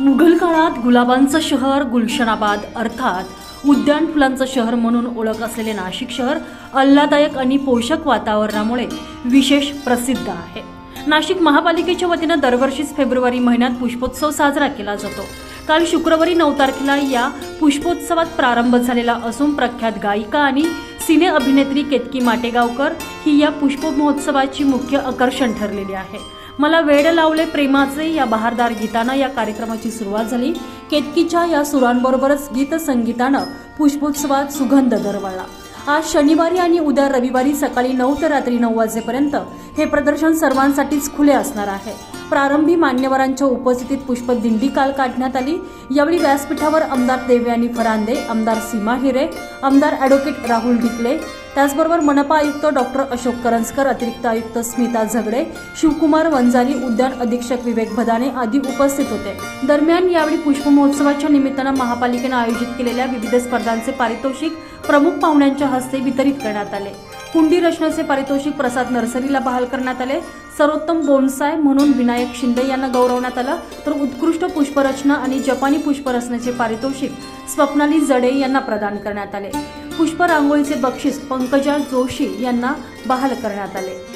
मुघल काळात गुलाबांचं शहर गुलशनाबाद अर्थात उद्यान फुलांचं शहर म्हणून ओळख असलेले नाशिक शहर आल्हादायक आणि पोषक वातावरणामुळे विशेष प्रसिद्ध आहे. नाशिक महापालिकेच्या वतीनं दरवर्षीच फेब्रुवारी महिन्यात पुष्पोत्सव साजरा केला जातो. काल शुक्रवारी नऊ तारखेला या पुष्पोत्सवात प्रारंभ झालेला असून प्रख्यात गायिका आणि सिने अभिनेत्री केतकी माटेगावकर ही या पुष्प महोत्सवाची मुख्य आकर्षण ठरलेली आहे. मला वेड लावले प्रेमाचे या बहारदार गीतानं या कार्यक्रमाची सुरुवात झाली. केतकीच्या या सुरांबरोबरच गीत संगीतानं पुष्पोत्सवात सुगंध दरवळला. आज शनिवारी आणि उद्या रविवारी सकाळी नऊ ते रात्री नऊ वाजेपर्यंत हे प्रदर्शन सर्वांसाठीच खुले असणार आहे. प्रारंभी मान्यवरांच्या उपस्थितीत पुष्प दिंडी काल काढण्यात आली. यावेळी व्यासपीठावर आमदार देवयानी फरांदे आमदार सीमा हिरे आमदार ॲडव्होकेट राहुल ढिकले त्याचबरोबर मनपा आयुक्त डॉक्टर अशोक करंजकर अतिरिक्त आयुक्त स्मिता झगडे शिवकुमार वंजारी उद्यान अधीक्षक विवेक भदाने आदी उपस्थित होते. दरम्यान यावेळी पुष्प महोत्सवाच्या निमित्तानं महापालिकेनं आयोजित केलेल्या विविध स्पर्धांचे पारितोषिक प्रमुख पाहुण्यांच्या हस्ते वितरित करण्यात आले. कुंडी रचनेचे पारितोषिक प्रसाद नर्सरीला बहाल करण्यात आले. सर्वोत्तम बोनसाय म्हणून विनायक शिंदे यांना गौरवण्यात आलं. तर उत्कृष्ट पुष्परचना आणि जपानी पुष्परचनेचे पारितोषिक स्वप्नाली जडे यांना प्रदान करण्यात आले. पुष्प रांगोळीचे बक्षीस पंकजा जोशी यांना बहाल करण्यात आले.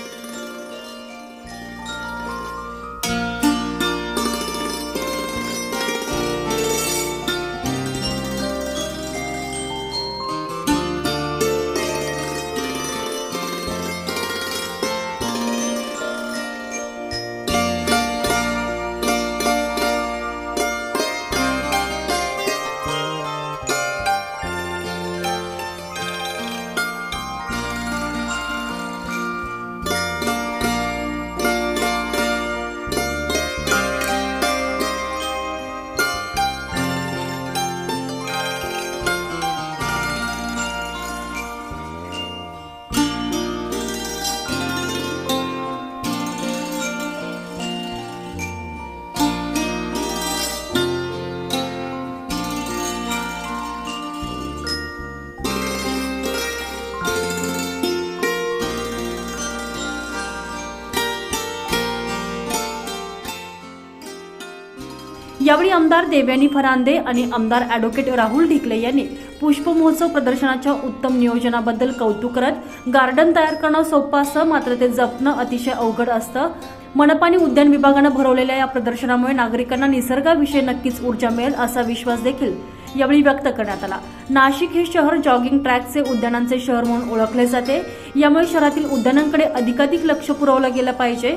यावेळी आमदार देवयानी फरांदे आणि आमदार ॲडव्होकेट राहुल ढिकले यांनी पुष्पमहोत्सव प्रदर्शनाच्या उत्तम नियोजनाबद्दल कौतुक करत गार्डन तयार करणं सोपं असतं मात्र ते जपणं अतिशय अवघड असतं. मनपाने उद्यान विभागानं भरवलेल्या या प्रदर्शनामुळे नागरिकांना निसर्गाविषयी नक्कीच ऊर्जा मिळेल असा विश्वास देखील यावेळी व्यक्त करण्यात आला. नाशिक हे शहर जॉगिंग ट्रॅकचे उद्यानांचे शहर म्हणून ओळखले जाते. यामुळे शहरातील उद्यानांकडे अधिकाधिक लक्ष पुरवलं गेलं पाहिजे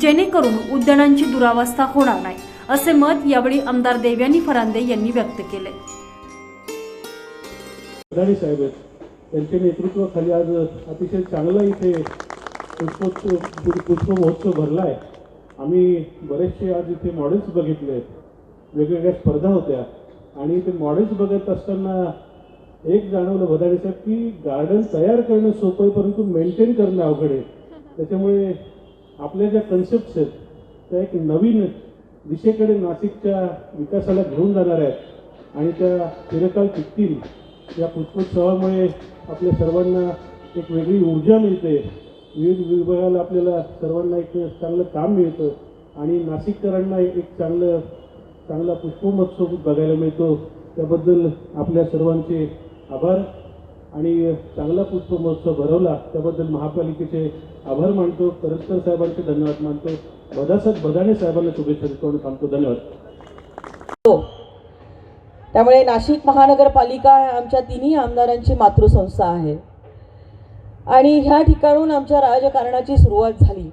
जेणेकरून उद्यानांची दुरावस्था होणार नाही. असे मत यावेळी आमदार देवयानी फरांदे यांनी व्यक्त केले. अदानी साहेब त्यांच्या नेतृत्वाखाली आज अतिशय चांगलं इथे पुष्पोत्सव पु- पुष्प महोत्सव भरला आहे आम्ही बरेचसे आज इथे मॉडेल्स बघितले आहेत. वेगवेगळ्या स्पर्धा होत्या. आणि ते मॉडेल्स बघत असताना एक जाणवलं भदाडे साहेब की गार्डन तयार करणं सोपं आहे परंतु मेंटेन करणं अवघड आहे. त्याच्यामुळे आपल्या ज्या कन्सेप्ट्स आहेत त्या एक नवीन दिशेकडे नाशिकच्या विकासाला घेऊन जाणार आहेत. आणि त्या चिरकाल टिकतील या पुष्पोत्सवामुळे आपल्या सर्वांना एक वेगळी ऊर्जा मिळते. विविध विभागाला आपल्याला सर्वांना एक चांगलं काम मिळतं. आणि नाशिककरांना एक चांगलं चांगला पुष्पमहोत्सव बघायला मिळतो. त्याबद्दल आपल्या सर्वांचे आभार. आणि चांगला पुष्पमहोत्सव भरवला त्याबद्दल महापालिकेचे आभार मानतो. करंजकर साहेबांचे धन्यवाद मानतो. बदासाहेब बदाणे साहेबांना शुभेच्छा देतो आणि थांबतो. धन्यवाद. हो. त्यामुळे नाशिक महानगरपालिका आमच्या तिन्ही आमदारांची मातृसंस्था आहे. आणि ह्या ठिकाणून आमच्या राजकारणाची सुरुवात झाली.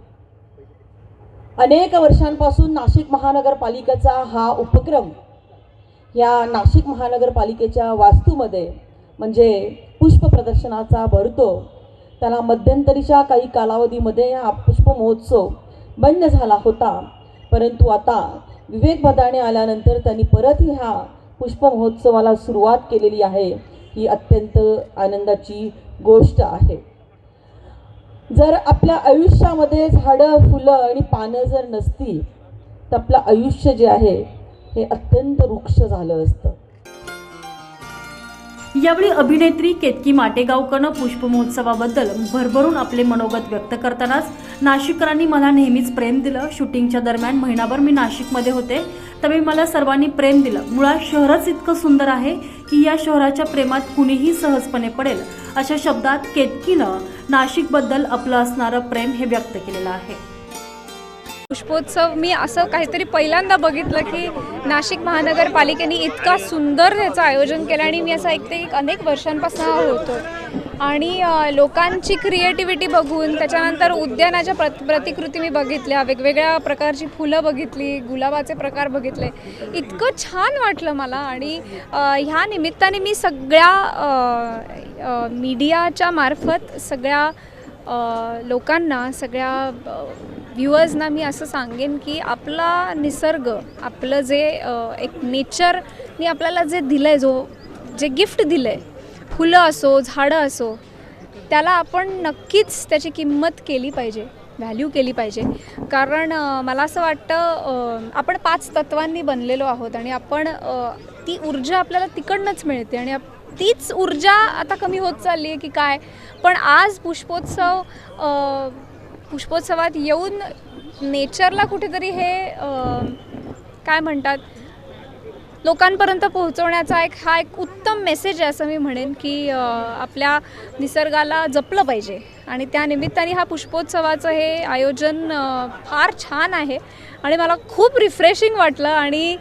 अनेक वर्षांपासून नाशिक महानगरपालिकेचा हा उपक्रम या नाशिक महानगरपालिकेच्या वास्तूमध्ये म्हणजे पुष्प प्रदर्शनाचा भरतो त्याला मध्यंतरीच्या काही कालावधीमध्ये हा पुष्प महोत्सव बंद झाला होता. परंतु आता विवेक भदाणे आल्यानंतर त्यांनी परत ह्या पुष्प महोत्सवाला सुरुवात केलेली आहे. ही अत्यंत आनंदाची गोष्ट आहे. जर आपल्या आयुष्यामध्ये झाडं फुलं आणि पानं जर नसती तर आपलं आयुष्य जे आहे हे अत्यंत वृक्ष झालं असतं. यावेळी अभिनेत्री केतकी माटेगावकरनं पुष्प महोत्सवाबद्दल भरभरून आपले मनोगत व्यक्त करतानाच नाशिककरांनी मला नेहमीच प्रेम दिलं. शूटिंगच्या दरम्यान महिनाभर मी नाशिकमध्ये होते. त्यावेळी मला सर्वांनी प्रेम दिलं. मुळात शहरच इतकं सुंदर आहे की या शहराच्या प्रेमात कुणीही सहजपणे पडेल अशा शब्दात केतकीनं नाशिकबद्दल आपलं असणारं प्रेम हे व्यक्त केलेलं आहे. पुष्पोत्सव मी असं काहीतरी पहिल्यांदा बघितलं की नाशिक महानगरपालिकेने इतका सुंदर त्याचं आयोजन केलं आणि मी असं ऐकते की अनेक वर्षांपासून होतो आणि लोकांची क्रिएटिव्हिटी बघून त्याच्यानंतर उद्यानाच्या प्रत प्रतिकृती मी बघितल्या वेगवेगळ्या प्रकारची फुलं बघितली गुलाबाचे प्रकार बघितले. इतकं छान वाटलं मला आणि ह्या निमित्ताने मी सगळ्या मीडियाच्या मार्फत सगळ्या लोकांना सगळ्या व्ह्युअर्सना मी असं सांगेन की आपला निसर्ग आपलं जे एक नेचरनी आपल्याला जे दिलं आहे जो जे गिफ्ट दिलं आहे फुलं असो झाडं असो त्याला आपण नक्कीच त्याची किंमत केली पाहिजे व्हॅल्यू केली पाहिजे. कारण मला असं वाटतं आपण पाच तत्वांनी बनलेलो आहोत आणि आपण ती ऊर्जा आपल्याला तिकडनंच मिळते आणि आप- तीच ऊर्जा आता कमी होत चालली आहे की काय? पण आज पुष्पोत्सव पुष्पोत्सवात येऊन नेचरला कुठेतरी हे काय म्हणतात लोकांपर्यंत पोहोचवण्याचा एक हा एक उत्तम मेसेज आहे असं मी म्हणेन की आपल्या निसर्गाला जपलं पाहिजे. आणि त्या निमित्ताने हा पुष्पोत्सवाचं हे आयोजन फार छान आहे. आणि मला खूप रिफ्रेशिंग वाटलं आणि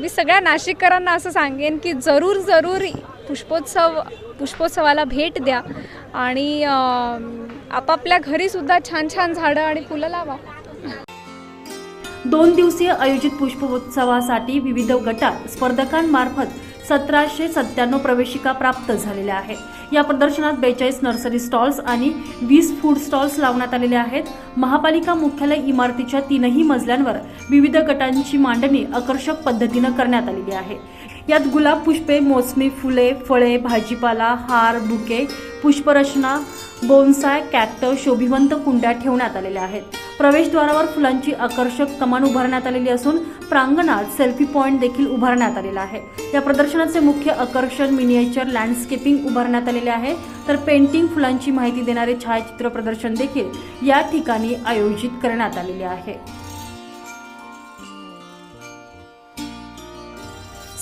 मी सगळ्या नाशिककरांना असं सांगेन की जरूर जरूर पुष्पोत्सव पुष्पोत्सवाला भेट द्या आणि आपापल्या घरीसुद्धा छान छान झाडं आणि फुलं लावा. दोन दिवसीय आयोजित पुष्पोत्सवासाठी विविध गटात स्पर्धकांमार्फत सतराशे सत्त्याण्णव प्रवेशिका प्राप्त झालेल्या आहेत. या प्रदर्शनात बेचाळीस नर्सरी स्टॉल्स आणि वीस फूड स्टॉल्स लावण्यात आलेले आहेत. महापालिका मुख्यालय इमारतीच्या तीनही मजल्यांवर विविध गटांची मांडणी आकर्षक पद्धतीनं करण्यात आलेली आहे. यात गुलाब पुष्पे मोसमी फुले फळे भाजीपाला हार बुके पुष्परचना बोनसाय कॅक्ट शोभिवंत कुंड्या ठेवण्यात आलेल्या आहेत. प्रवेशद्वारावर फुलांची आकर्षक कमान उभारण्यात आलेली असून प्रांगणात सेल्फी पॉईंट देखील उभारण्यात आलेला आहे. या प्रदर्शनाचे मुख्य आकर्षण मिनिएचर लँडस्केपिंग उभारण्यात आलेले आहे. तर पेंटिंग फुलांची माहिती देणारे छायाचित्र प्रदर्शन देखील या ठिकाणी आयोजित करण्यात आलेले आहे.